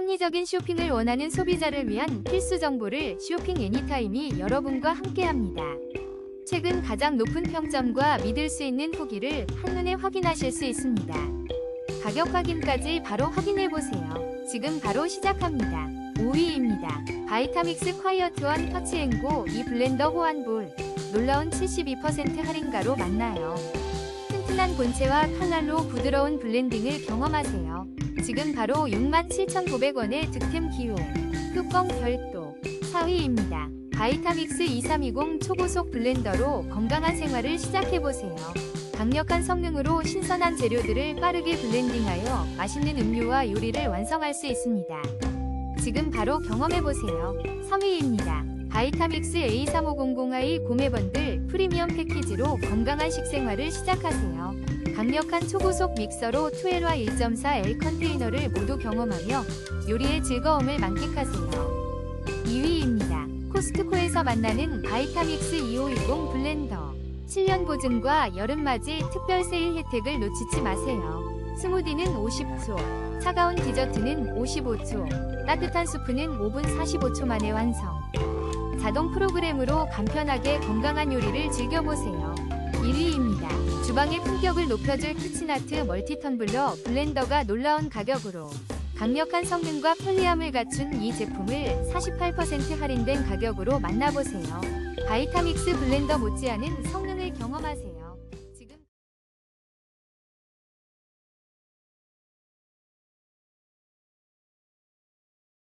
합리적인 쇼핑을 원하는 소비자를 위한 필수 정보를 쇼핑 애니타임이 여러분과 함께합니다. 최근 가장 높은 평점과 믿을 수 있는 후기를 한눈에 확인하실 수 있습니다. 가격 확인까지 바로 확인해 보세요. 지금 바로 시작합니다. 5위입니다. 바이타믹스 콰이어트원 터치앤고 이 블렌더 호환볼 놀라운 72% 할인가로 만나요. 튼튼한 본체와 칼날로 부드러운 블렌딩을 경험하세요. 지금 바로 67,900원의 득템 기호 뚜껑 별도 4위입니다. 바이타믹스 2320 초고속 블렌더로 건강한 생활을 시작해보세요. 강력한 성능으로 신선한 재료들을 빠르게 블렌딩하여 맛있는 음료와 요리를 완성할 수 있습니다. 지금 바로 경험해보세요. 3위입니다. 바이타믹스 A3500i 고메 번들 프리미엄 패키지로 건강한 식생활을 시작하세요. 강력한 초고속 믹서로 2L와 1.4L 컨테이너를 모두 경험하며 요리의 즐거움을 만끽하세요. 2위입니다. 코스트코에서 만나는 바이타믹스 2520 블렌더 7년 보증과 여름맞이 특별 세일 혜택을 놓치지 마세요. 스무디는 50초, 차가운 디저트는 55초, 따뜻한 수프는 5분 45초 만에 완성. 자동 프로그램으로 간편하게 건강한 요리를 즐겨보세요. 1위입니다. 주방의 품격을 높여줄 키친아트 멀티텀블러 블렌더가 놀라운 가격으로 강력한 성능과 편리함을 갖춘 이 제품을 48% 할인된 가격으로 만나보세요. 바이타믹스 블렌더 못지않은 성능을 경험하세요.